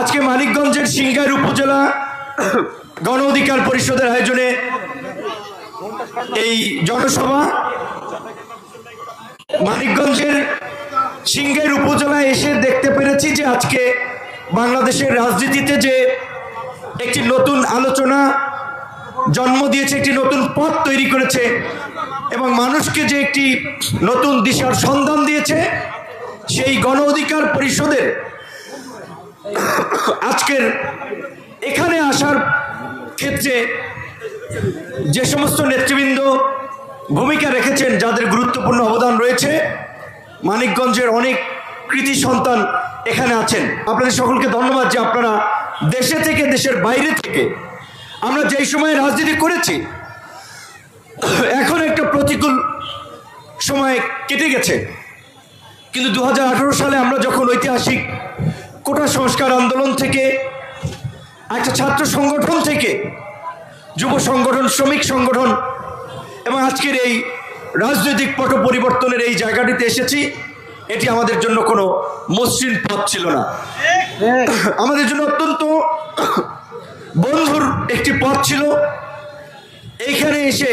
আজকে মানিকগঞ্জের সিংগাইর উপজেলা গণ অধিকার পরিষদের আয়োজনে এই জনসভা মানিকগঞ্জের সিংগাইর উপজেলায় এসে দেখতে পেরেছি যে আজকে বাংলাদেশের রাজনীতিতে যে একটি নতুন আলোচনা জন্ম দিয়েছে, একটি নতুন পথ তৈরি করেছে এবং মানুষকে যে একটি নতুন দিশার সন্ধান দিয়েছে, সেই গণ অধিকার পরিষদের আজকের এখানে আসার ক্ষেত্রে যে সমস্ত নেতৃবৃন্দ ভূমিকা রেখেছেন, যাদের গুরুত্বপূর্ণ অবদান রয়েছে, মানিকগঞ্জের অনেক কৃতি সন্তান এখানে আছেন। আপনাদের সকলকে ধন্যবাদ যে আপনারা দেশে থেকে, দেশের বাইরে থেকে আমরা যেই সময় রাজনীতি করেছি, এখন একটা প্রতিকূল সময় কেটে গেছে। কিন্তু দু হাজার আঠেরো সালে আমরা যখন ঐতিহাসিক কোটা সংস্কার আন্দোলন থেকে, একটা ছাত্র সংগঠন থেকে, যুব সংগঠন, শ্রমিক সংগঠন, এবং আজকের এই রাজনৈতিক পট পরিবর্তনের এই জায়গাটিতে এসেছি, এটি আমাদের জন্য কোনো মসৃণ পথ ছিল না। আমাদের জন্য অত্যন্ত বন্ধুর একটি পথ ছিল। এইখানে এসে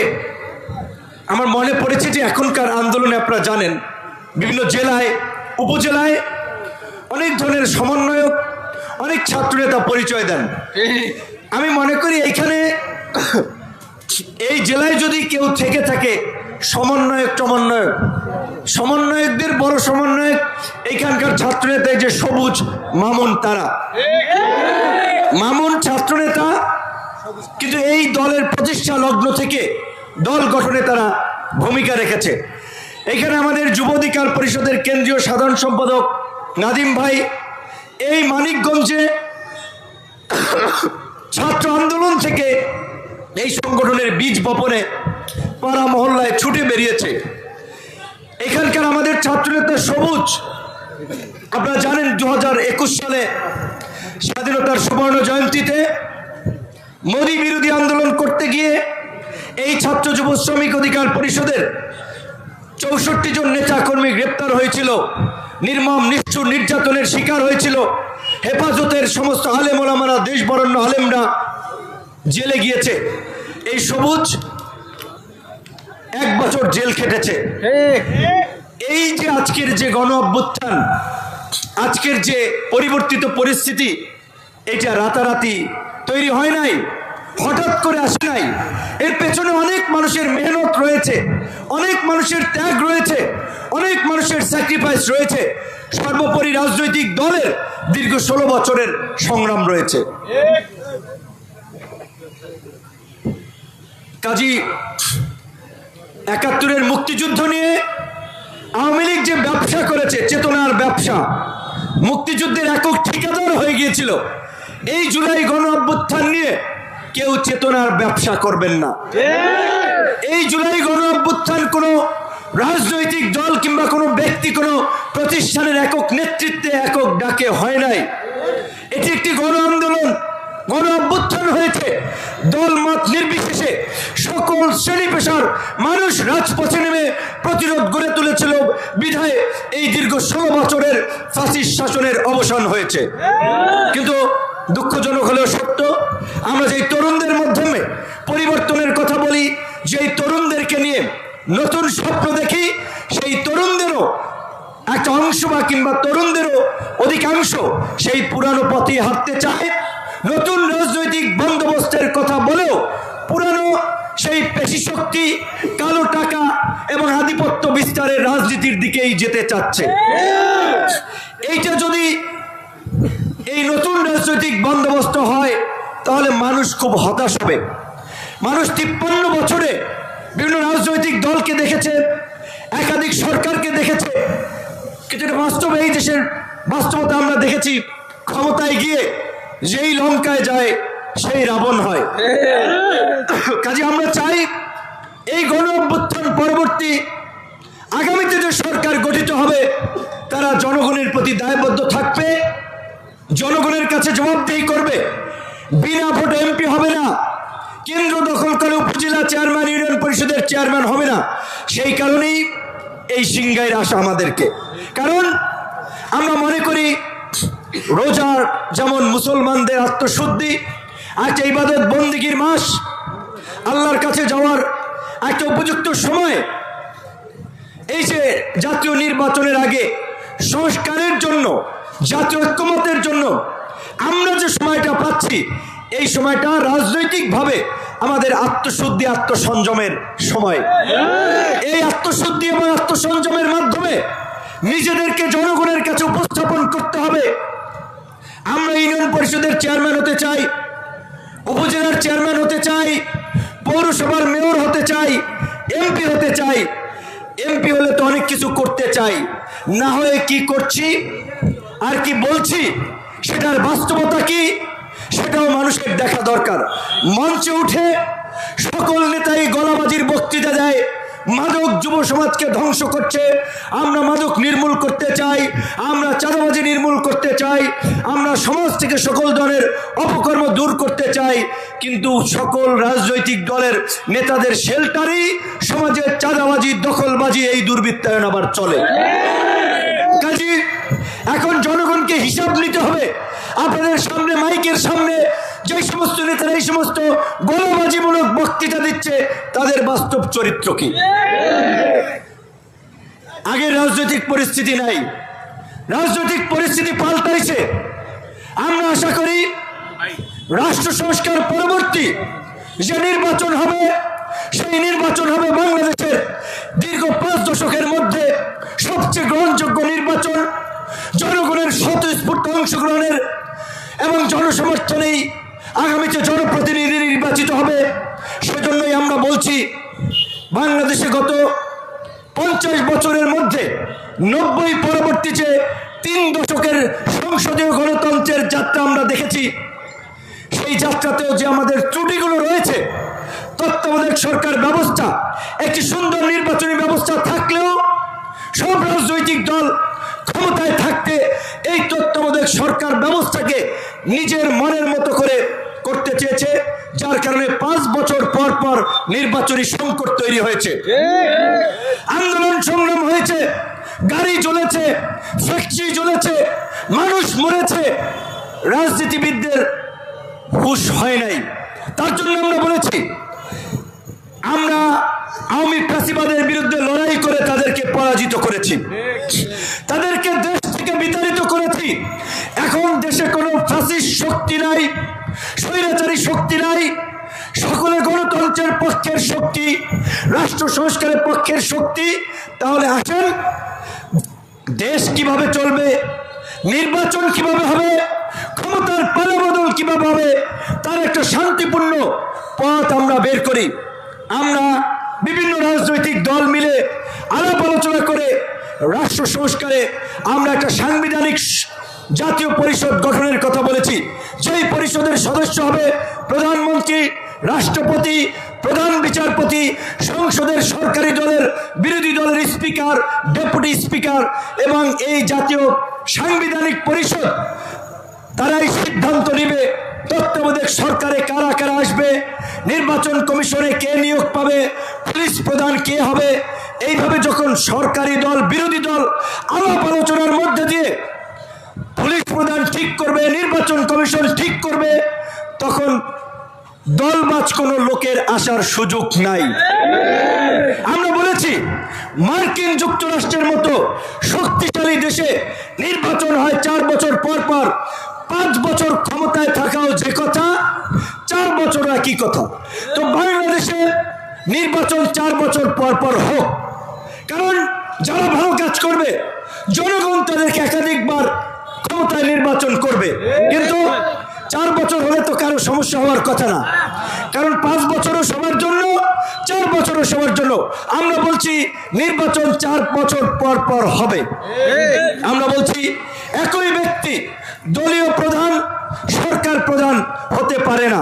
আমার মনে পড়েছে যে এখনকার আন্দোলনে আপনারা জানেন, বিভিন্ন জেলায়, উপজেলায় অনেক ধরনের সমন্বয়ক, অনেক ছাত্রনেতা পরিচয় দেন। আমি মনে করি এইখানে এই জেলায় যদি কেউ থেকে থাকে, সমন্বয়ক সমন্বয়ক, সমন্বয়কদের বড় সমন্বয়ক এখানকার ছাত্রনেতা যে সবুজ মামুন তারা। মামুন ছাত্রনেতা, কিন্তু এই দলের প্রতিষ্ঠা লগ্ন থেকে দল গঠনে তারা ভূমিকা রেখেছে। এখানে আমাদের যুব অধিকার পরিষদের কেন্দ্রীয় সাধারণ সম্পাদক নাদিম ভাই, এই মানিকগঞ্জে ছাত্র আন্দোলন থেকে এই সংগঠনের বীজ বপনে পাড়া মহল্লায় ছুটে বেরিয়েছে। এখানকার আমাদের ছাত্রনেতা সবুজ, আপনারা জানেন দু একুশ সালে স্বাধীনতার সুবর্ণ জয়ন্তীতে মোদী বিরোধী আন্দোলন করতে গিয়ে এই ছাত্র যুব শ্রমিক অধিকার পরিষদের চৌষট্টি জন নেতা কর্মী গ্রেপ্তার হয়েছিল। নির্মম নিষ্ঠুর নির্যাতনের শিকার হয়েছিল। হেফাজতের সমস্ত আলেম ওলামারা দেশ বরণ্য আলেমরা জেলে গিয়েছে। এই সবুজ এক বছর জেল খেটেছে। এই যে আজকের যে গণ অভ্যুত্থান আজকের যে পরিবর্তিত পরিস্থিতি এটা রাতারাতি তৈরি হয় নাই হঠাৎ করে আসে নাই। এর পেছনে অনেক মানুষের মেহনত রয়েছে অনেক মানুষের ত্যাগ রয়েছে। অনেক মানুষের স্যাক্রিফাইস রয়েছে। সর্বোপরি রাজনৈতিক দলের দীর্ঘ ষোলো বছরের সংগ্রাম রয়েছে। কাজী একাত্তরের মুক্তিযুদ্ধ নিয়ে আওয়ামী লীগ যে ব্যবসা করেছে চেতনার ব্যবসা মুক্তিযুদ্ধের একক ঠিকাদার হয়ে গিয়েছিল। এই জুলাই গণ অভ্যুত্থান নিয়ে কেউ চেতনার ব্যবসা করবেন না। এই জুলাই গণ অভ্যুত্থান কোনো রাজনৈতিক দল কিংবা কোনো ব্যক্তি, কোনো প্রতিষ্ঠানের একক নেতৃত্বে একক ডাকে হয় নাই। এটি একটি গণ আন্দোলন, গণ অভ্যুত্থান হয়েছে। দল মত নির্বিশেষে সকল শ্রেণি পেশার মানুষ রাজপথে নেমে প্রতিরোধ গড়ে তুলেছিল। বিধায় এই দীর্ঘ ষোলো বছরের ফাঁসির শাসনের অবসান হয়েছে। কিন্তু দুঃখজনক হলেও সত্য, আমরা যেই তরুণদের মাধ্যমে পরিবর্তনের কথা বলি, যেই তরুণদেরকে নিয়ে নতুন স্বপ্ন দেখি সেই তরুণদেরও একটা অংশ বা কিংবা তরুণদেরও অধিকাংশ সেই পুরানো পথে হাঁটতে চায় নতুন রাজনৈতিক বন্দোবস্তের কথা বলেও পুরানো সেই পেশি শক্তি কালো টাকা এবং আধিপত্য রাজনীতির দিকেই যেতে চাচ্ছে। এইটা যদি এই নতুন রাজনৈতিক বন্দোবস্ত হয়, তাহলে মানুষ খুব হতাশ হবে। মানুষ তিপ্পান্ন বছরে বিভিন্ন রাজনৈতিক দলকে দেখেছে, একাধিক সরকারকে দেখেছে। কিন্তু বাস্তবে এই দেশের বাস্তবতা আমরা দেখেছি, ক্ষমতায় গিয়ে যেই লঙ্কায় যায়, সেই রাবণ হয়। কাজে আমরা চাই এই গণ অভ্যুত্থান পরবর্তী আগামীতে যে সরকার গঠিত হবে, তারা জনগণের প্রতি দায়বদ্ধ থাকবে, জনগণের কাছে জবাবদেহি করবে। বিনা ভোটে এমপি হবে না, কেন্দ্র দখল করে উপজেলা চেয়ারম্যান, ইউনিয়ন পরিষদের চেয়ারম্যান হবে না। সেই কারণেই এই সিংগাইয়ের আসা আমাদেরকে। কারণ আমরা মনে করি, রোজার যেমন মুসলমানদের আত্মশুদ্ধি একটা ইবাদত বন্দিগির মাস, আল্লাহর কাছে যাওয়ার একটা উপযুক্ত সময় এই যে জাতীয় নির্বাচনের আগে সংস্কারের জন্য, জাতীয় ঐক্যমতের জন্য আমরা যে সময়টা পাচ্ছি, এই সময়টা রাজনৈতিকভাবে আমাদের আত্মশুদ্ধি, আত্মসংযমের সময়। এই আত্মশুদ্ধি এবং আত্মসংযমের মাধ্যমে নিজেদেরকে জনগণের কাছে উপস্থাপন করতে হবে। আমরা ইউনিয়ন পরিষদের চেয়ারম্যান হতে চাই, উপজেলার চেয়ারম্যান হতে চাই, পৌরসভার মেয়র হতে চাই, এমপি হতে চাই এমপি হলে তো অনেক কিছু করতে চাই। না হয়ে কি করছি? আর কি বলছি? সেটার বাস্তবতা কি? সেটাও মানুষের দেখা দরকার। মঞ্চে উঠে সকল নেতাই গলাবাজির বক্তৃতা দেয়। মাদক যুব সমাজকে ধ্বংস করছে। আমরা মাদক নির্মূল করতে চাই, আমরা চাঁদাবাজি নির্মূল করতে চাই, আমরা সমাজ থেকে সকল দলের অপকর্ম দূর করতে চাই, কিন্তু সকল রাজনৈতিক দলের নেতাদের শেল্টারই সমাজের চাঁদাবাজি, দখলবাজি এই দুর্বৃত্তায়ন আবার চলে। কাজী, এখন জনগণকে হিসাব নিতে হবে। আপনাদের সামনে, মাইকের সামনে যে সমস্ত নেতারা, এই সমস্ত গণবাজিমূলক বক্তৃতা দিচ্ছে, তাদের বাস্তব চরিত্র কি? আগের রাজনৈতিক পরিস্থিতি নাই। রাজনৈতিক পরিস্থিতি পাল্টাইছে। আমরা আশা করি রাষ্ট্র সংস্কার পরবর্তী যে নির্বাচন হবে, সেই নির্বাচন হবে বাংলাদেশের দীর্ঘ পাঁচ দশকের মধ্যে সবচেয়ে গ্রহণযোগ্য নির্বাচন। জনগণের স্বতঃস্ফূর্ত অংশগ্রহণের এবং জনসমর্থনেই আগামীতে জনপ্রতিনিধি নির্বাচিত হবে। সেজন্যই আমরা বলছি, বাংলাদেশে গত পঞ্চাশ বছরের মধ্যে নব্বই পরবর্তী যে তিন দশকের সংসদীয় গণতন্ত্রের যাত্রা আমরা দেখেছি, সেই যাত্রাতেও যে আমাদের ত্রুটিগুলো রয়েছে, তত্ত্বাবধায়ক সরকার ব্যবস্থা, একটি সুন্দর নির্বাচনী ব্যবস্থা থাকলেও সব রাজনৈতিক দল ক্ষমতায় থাকতে এই তত্ত্বাবধায়ক সরকার ব্যবস্থাকে নিজের মনের মতো করে যার কারণে পাঁচ বছর পর পর নির্বাচনী সংকট তৈরি হয়েছে। আন্দোলন সংগ্রাম হয়েছে, গাড়ি জ্বলেছে ফ্যাক্টরি জ্বলেছে, মানুষ মরেছে, রাজনীতিবিদদের হুশ হয় নাই। তার জন্য আমরা বলেছি, আমরা আওয়ামী ফ্যাসিবাদের বিরুদ্ধে লড়াই করে তাদেরকে পরাজিত করেছি। পক্ষের শক্তি, রাষ্ট্র সংস্কারের পক্ষের শক্তি। তাহলে আসেন, দেশ কীভাবে চলবে, নির্বাচন কীভাবে হবে, ক্ষমতার পালাবদল কীভাবে হবে, তার একটা শান্তিপূর্ণ পথ আমরা বের করি। আমরা বিভিন্ন রাজনৈতিক দল মিলে আলাপ আলোচনা করে রাষ্ট্র সংস্কারে আমরা একটা সাংবিধানিক জাতীয় পরিষদ গঠনের কথা বলেছি। সেই পরিষদের সদস্য হবে প্রধানমন্ত্রী রাষ্ট্রপতি, প্রধান বিচারপতি, সংসদের সরকারি দলের বিরোধী দলের স্পিকার, ডেপুটি স্পিকার এবং এই জাতীয় সাংবিধানিক পরিষদ, তারাই সিদ্ধান্ত নেবে তত্ত্বাবধায়ক সরকারে কারা কারা আসবে, নির্বাচন কমিশনে কে নিয়োগ পাবে, পুলিশ প্রধান কে হবে। এইভাবে যখন সরকারি দল বিরোধী দল আলাপ আলোচনার মধ্যে দিয়ে পুলিশ প্রধান ঠিক করবে নির্বাচন কমিশন ঠিক করবে তখন দলবাজ কোনো লোকের আসার সুযোগ নাই। আমরা বলেছি, মার্কিন যুক্তরাষ্ট্রের মতো শক্তিশালী দেশে নির্বাচন হয় চার বছর পর পর, পাঁচ বছর ক্ষমতায় থাকাও যে কথা, চার বছর একই কথা। তো বাংলাদেশে নির্বাচন চার বছর পর পর হোক। কারণ যারা ভালো কাজ করবে, জনগণ তাদেরকে একাধিকবার ক্ষমতায় নির্বাচন করবে। কিন্তু চার বছর হলে তো কারও সমস্যা হওয়ার কথা না। কারণ পাঁচ বছরও সবার জন্য, চার বছরও সবার জন্য। আমরা বলছি নির্বাচন চার বছর পর পর হবে। আমরা বলছি একই ব্যক্তি, দলীয় প্রধান, সরকার প্রধান হতে পারে না।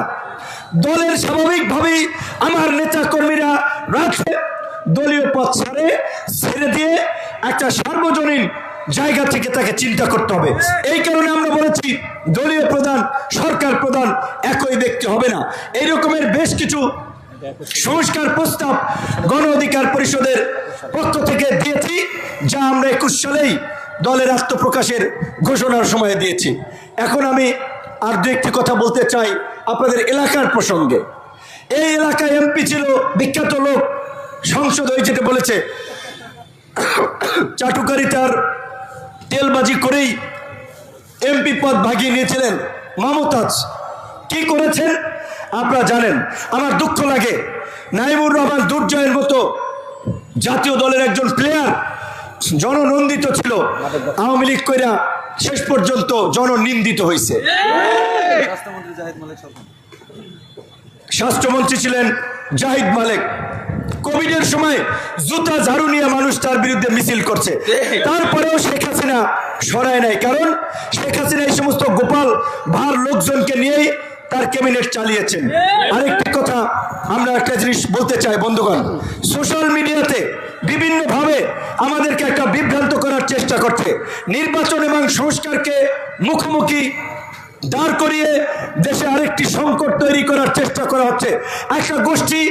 দলের স্বাভাবিকভাবেই আমার নেতা কর্মীরা রাখে দলীয় পথ ছাড়ে, ছেড়ে দিয়ে একটা সার্বজনীন জায়গা থেকে তাকে চিন্তা করতে হবে। এই কারণে আমরা বলেছি, দলীয় প্রধান, সরকার প্রধান একই ব্যক্তি হবে না। এই রকমের বেশ কিছু সংস্কার প্রস্তাব গণ অধিকার পরিষদের পক্ষ থেকে দিয়েছি, যা আমরা একুশ সালেই দলের আত্মপ্রকাশের ঘোষণার সময় দিয়েছি। এখন আমি আর দু একটি কথা বলতে চাই আপনাদের এলাকার প্রসঙ্গে। এই এলাকায় এমপি ছিল বিখ্যাত লোক, সংসদ ওই যেটা বলেছে চাটুকারি তার তেলবাজি করেই এমপি পদ ভাগিয়ে নিয়েছিলেন মমতাজ। কি করেছেন? আপনারা জানেন আমার দুঃখ লাগে। নাইমুর রহমান দুর্জয়ের মতো জাতীয় দলের একজন প্লেয়ার জননন্দিত ছিল। আওয়ামী লীগ কইরা শেষ পর্যন্ত জননিন্দিত হয়েছে রাষ্ট্রমন্ত্রী জাহিদ মালিক স্বপন স্বাস্থ্যমন্ত্রী ছিলেন জাহিদ মালেক। কোভিডের সময় জুতা ঝাড়ু নিয়ে মানুষ তার বিরুদ্ধে মিছিল করছে। তারপরেও শেখ হাসিনা সরায় নাই। কারণ শেখ হাসিনা এই সমস্ত গোপাল ভার লোকজনকে নিয়েই তার ক্যাবিনেট চালিয়েছেন। আরেকটি কথা আমরা একটা জিনিস বলতে চাই বন্ধুগণ। সোশ্যাল মিডিয়াতে বিভিন্নভাবে আমাদেরকে একটা বিভ্রান্ত করার চেষ্টা করছে। নির্বাচন এবং সংস্কারকে মুখোমুখি দাঁড় করিয়ে দেশে আরেকটি সংকট তৈরি করার চেষ্টা করা হচ্ছে। একটা গোষ্ঠী